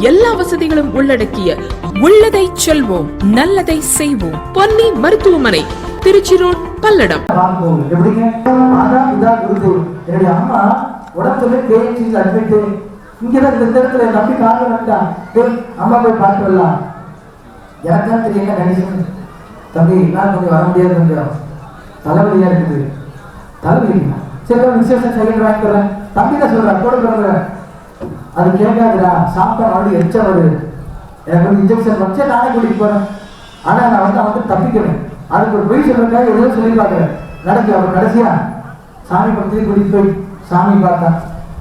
எல்லா வசதிகளும் உள்ளடக்கிய உள்ளதை செல்வோம் நல்லதை செய்வோம். பொன்னி மருத்துவமனை திருச்சி ரோட் பல்லடம். என்னுடைய அம்மா உடம்புல கேஎம்சி அட்மிட் இங்கதான் இந்த இடத்துல அம்மா போய் பார்த்து வரலாம். தம்பி நான் கொஞ்சம் வர முடியாது கொஞ்சம் தலைவலியா இருக்குது. தலைவலி சரி ஒரு விசேஷம் செய்ய தம்பி தான் சொல்றேன் கூட பிறந்தேன் அது கேட்காதுடா சாப்பிட்டா மறுபடியும் எச்ச வருது. எனக்கு வந்து இன்ஜெக்ஷன் வச்சே நானே கூட்டிட்டு போறேன். ஆனா நான் வந்து அவன் தப்பிக்கிறேன். அதுக்கு ஒரு பொய் சொல்றதுக்காக ஏதோ சொல்லி பார்க்குறேன். நடக்கு அப்புறம் கடைசியா சாமி பக்கத்துலேயே கூட்டிட்டு போய் சாமி பார்த்தான்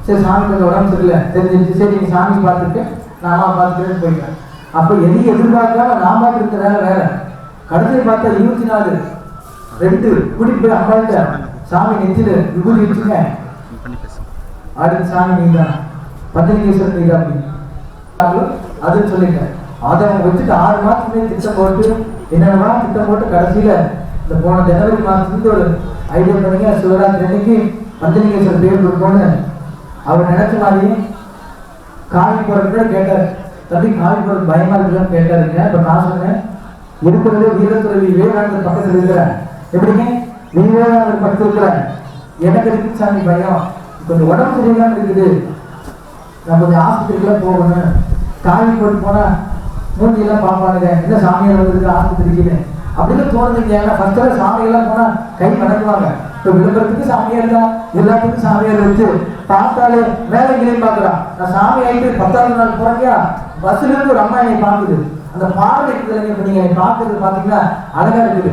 சரி சாமி கொஞ்சம் உடம்பு சரியில்லை. தெரிஞ்சிருச்சு. சரி நீ சாமி பார்த்துட்டு நான் அம்மா பார்த்துக்கிறேன்னு போயிட்டேன். அப்போ எதையும் எதிர்பார்க்காம நான் பார்த்துருக்க வேலை வேற. கடைசியில் பார்த்தா இருபத்தி நாலு ரெண்டு கூட்டிட்டு போய் அம்மாட்ட சாமி நெத்தில விபூதி வச்சுங்க அடுத்த சாமி நீதான் பஞ்சலிங்கேஸ்வரர் நீதான் அப்படின்னு அதுன்னு சொல்லிட்டேன் அதை அவங்க வச்சுட்டு ஆறு மாசத்துலேயே திட்டம் போட்டு என்னென்னவா திட்டம் போட்டு கடைசியில இந்த போன ஜனவரி மாசத்துலேருந்து ஒரு ஐடியா பண்ணுங்க சிவராத்திரி அன்னைக்கு பஞ்சலிங்கேஸ்வரர் பேர் கொடுக்கணும்னு அவர் நினைச்ச மாதிரி காவி போறது கூட கேட்டார். தம்பி காவி போறது பயமா இருக்குன்னு கேட்டாருங்க இப்ப நான் சொன்னேன் இருக்கிறதே வீரத்துறவி விவேகானந்தர் பக்கத்தில் இருக்கிறேன் எப்படிங்க? விவேகானந்தர் பக்கத்தில் இருக்கிறேன் எனக்கு இருக்கு சாமி பயம். கொஞ்சம் உடம்பு சரியில்லாம இருக்குது. நான் கொஞ்சம் ஆஸ்பத்திரிக்கெல்லாம் போகணும் காவி போட்டு போனா மூஞ்சி எல்லாம் பார்ப்பானுங்க. என்ன சாமியார் வந்திருக்கு ஆஸ்பத்திரிக்குன்னு. அப்படின்னு தோணுதுங்க ஏன்னா ஃபர்ஸ்ட் சாமியெல்லாம் போனா கை வணங்குவாங்க இப்போ விளம்பரத்துக்கு சாமியார் தான். எல்லாத்துக்கும் சாமியார் வச்சு பார்த்தாலே மேலே கிளம்பி பார்க்குறான் நான் சாமி ஆகிட்டு பத்தாவது நாள் போறேங்க பஸ்ல இருந்து ஒரு அம்மா என்னை பார்க்குது. அந்த பார்வை இருக்குதுங்க இப்போ நீங்க என்னை பார்க்கறது பார்த்தீங்கன்னா அழகா இருக்குது.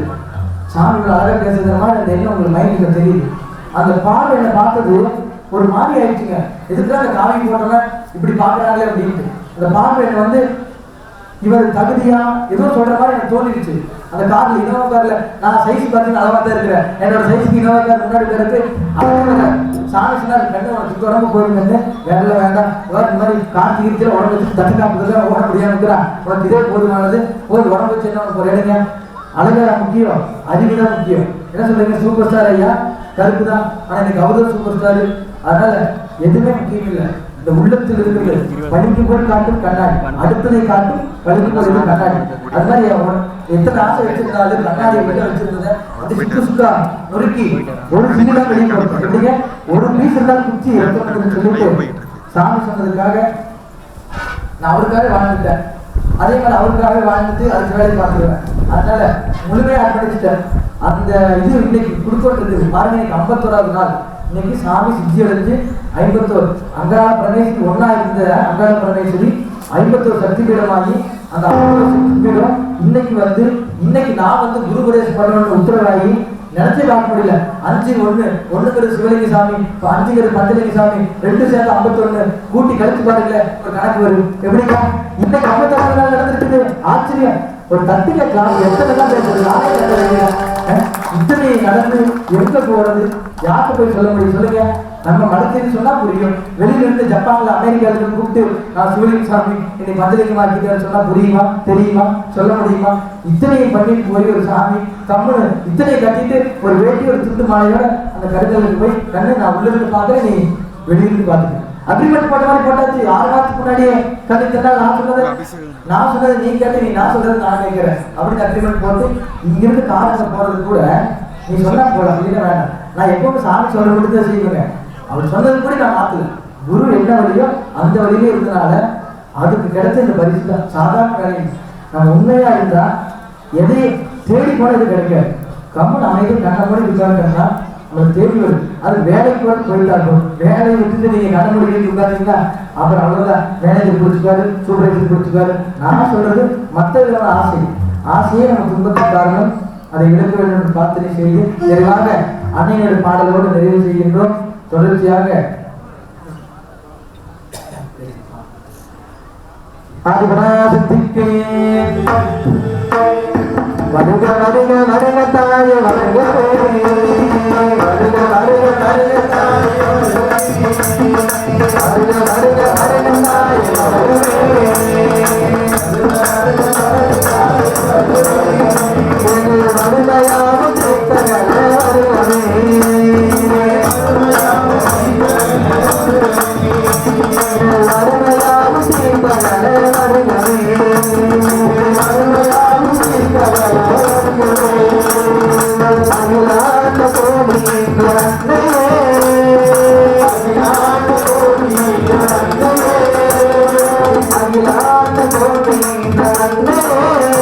சாமி அழகாக அழகா பேசுகிற மாதிரி அந்த எண்ணம் உங்களுக்கு மைண்டுக்கு தெரியுது. அந்த பார்வை என்னை பார்த்தது ஒரு மாதிரி ஆயிடுச்சுங்க. எதுக்கு அந்த காவி போட்டவன் இப்படி பார்க்கறாங்களே அப்படின்ட்டு. அந்த பார்வை என்னை வந்து இவர் தகுதியா ஏதோ சொல்ற மாதிரி எனக்கு தோணிடுச்சு. அந்த கார்ல இனோவா கார்ல நான் சைஸ் பார்த்தீங்கன்னா அளவா தான் இருக்கிறேன். என்னோட சைஸ்க்கு இனோவா கார் முன்னாடி போயிருக்கு அவங்க சாமி சொன்னார் கண்ணு உனக்கு உடம்பு போயிருந்தேன் வேலை வேண்டாம் இந்த மாதிரி கார்த்தி இருக்கிற உடம்பு வச்சு தட்டு காப்புறதுல ஓட முடியாம இருக்கிறான் உனக்கு இதே போதுமானது. போய் உடம்பு வச்சு என்ன உனக்கு ஒரு இடங்க அழகா முக்கியம். அறிவு தான் முக்கியம். என்ன சொல்றீங்க? சூப்பர் ஸ்டார் ஐயா? கருப்பு தான் ஆனா எனக்கு அவர் சூப்பர் ஸ்டார் அதனால எதுவுமே முக்கியம் இல்லை. இந்த உள்ளத்தில் இருக்கிறது. பழிக்கு போய் காட்டும் கண்ணாடி. அடுத்ததை காட்டும் பழிக்கு போய் கண்ணாடி. அது மாதிரி அவன் எத்தனை ஆசை வச்சிருந்தாலும் கண்ணாடி வெளியே வச்சிருந்ததை அது சுக்கு சுக்கா நொறுக்கி ஒரு சிங்கிளா வெளியே போடும் எப்படிங்க? ஒரு பீஸ் இருந்தாலும் குச்சி இறக்கணும்னு சொல்லிட்டு சாமி சொன்னதுக்காக நான் அவருக்காக வாழ்ந்துட்டேன். அதே மாதிரி அவருக்காக வாழ்ந்துட்டு அதுக்கு வேலையை பார்த்துருவேன். அதனால முழுமையாக அர்ப்பணிச்சிட்டேன். அந்த இது இன்னைக்கு கொடுக்கப்பட்டது பாருங்க இன்னைக்கு ஐம்பத்தோராவது நாள். இன்னைக்கு சாமி சித்தி அடைஞ்சு ஐம்பத்தோரு அங்காள பிரதேசத்துக்கு ஒன்னா இருந்த அங்காள பரமேஸ்வரி ஐம்பத்தோரு சக்தி பீடமாகி அந்த ஐம்பத்தோரு சக்தி பீடம் இன்னைக்கு வந்து இன்னைக்கு நான் வந்து குரு பிரதேசம் பண்ணணும்னு உத்தரவாகி நினைச்சே பார்க்க முடியல. அஞ்சு ஒண்ணு ஒண்ணுங்கிறது சிவலிங்க சாமி இப்ப அஞ்சுங்கிறது பஞ்சலிங்க சாமி ரெண்டு சேர்ந்து ஐம்பத்தொன்னு. கூட்டி கழிச்சு பாருங்கள ஒரு கணக்கு வரும். எப்படிங்க? இன்னைக்கு ஐம்பத்தாறு நாள் நடந்துருக்குது. ஆச்சரியம். ஒரு தட்டுங்க கிளாஸ் எத்தனை தான் பேசுறது யாரே இத்தனை நடந்து எங்க போறது? யாருக்கு போய் சொல்ல முடியும்? சொல்லுங்க. நம்ம மனசுன்னு சொன்னா புரியும். வெளியில இருந்து ஜப்பான்ல அமெரிக்கால இருந்து கூப்பிட்டு நான் சிவலிங்க சாமி என்னை மதுரைக்கு ஆக்கிட்டேன்னு சொன்னா புரியுமா? தெரியுமா? சொல்ல முடியுமா? இத்தனையும் பண்ணிட்டு போய் ஒரு சாமி கம்முனு இத்தனை கட்டிட்டு ஒரு வேட்டி ஒரு துண்டு மாலையோட அந்த கருங்கலுக்கு போய் கண்ணு நான் உள்ள இருந்து பாக்குறேன் நீ வெளியிலிருந்து பார்த்துக்க. அக்ரிமெண்ட் போட்ட மாதிரி போட்டாச்சு. ஆறு மாசத்துக்கு முன்னாடியே கண்ணு தந்தா நான் சொன்னது நான் சொன்னது நீ கேட்டு நீ நான் சொல்றது நான் கேட்கிறேன். அப்படின்னு அக்ரிமெண்ட் போட்டு இங்கிருந்து காரணத்தை போறது கூட நீ சொன்னா போலாம் இல்லைன்னா வேண்டாம். நான் எப்பவுமே சாமி சொல்ற மட்டும் தான் செய்வேங்க. அவர் சொன்னது கூட நான் மாத்தல. குரு என்ன வழியோ அந்த வழியிலே இருந்தனால அதுக்கு கிடைச்ச இந்த பரிசு தான். சாதாரண வேலை நம்ம உண்மையா இருந்தா எதையும் தேடி போன இது கிடைக்காது. கம்மன் அமைதியும் கண்ண மூடி உட்காந்துட்டோம்னா நம்மளுக்கு தேடி அது. வேலைக்கு கூட போயிட்டாகும் வேலையை விட்டுட்டு நீங்க கண்ண மூடி உட்காந்தீங்கன்னா அப்புறம் அவ்வளவுதான். மேனேஜர் பிடிச்சிக்காரு சூப்பர்வைசர் பிடிச்சிக்காரு நான் சொல்றது மற்ற ஆசை. ஆசையே நம்ம துன்பத்துக்கு காரணம். அதை இழக்க வேண்டும் என்று பிரார்த்தனை செய்து நிறைவாக அன்னையோட பாடலோடு நிறைவு செய்கின்றோம். தொடர்ச்சியாக ஆதிபராசக்திக்கு. வருக வருக வருக தாயே வருக தேவி. வருக வருக வருக தாயே வருக வருக வருக தாயே வருக தேவி. வருக வருகையாவும் Oh,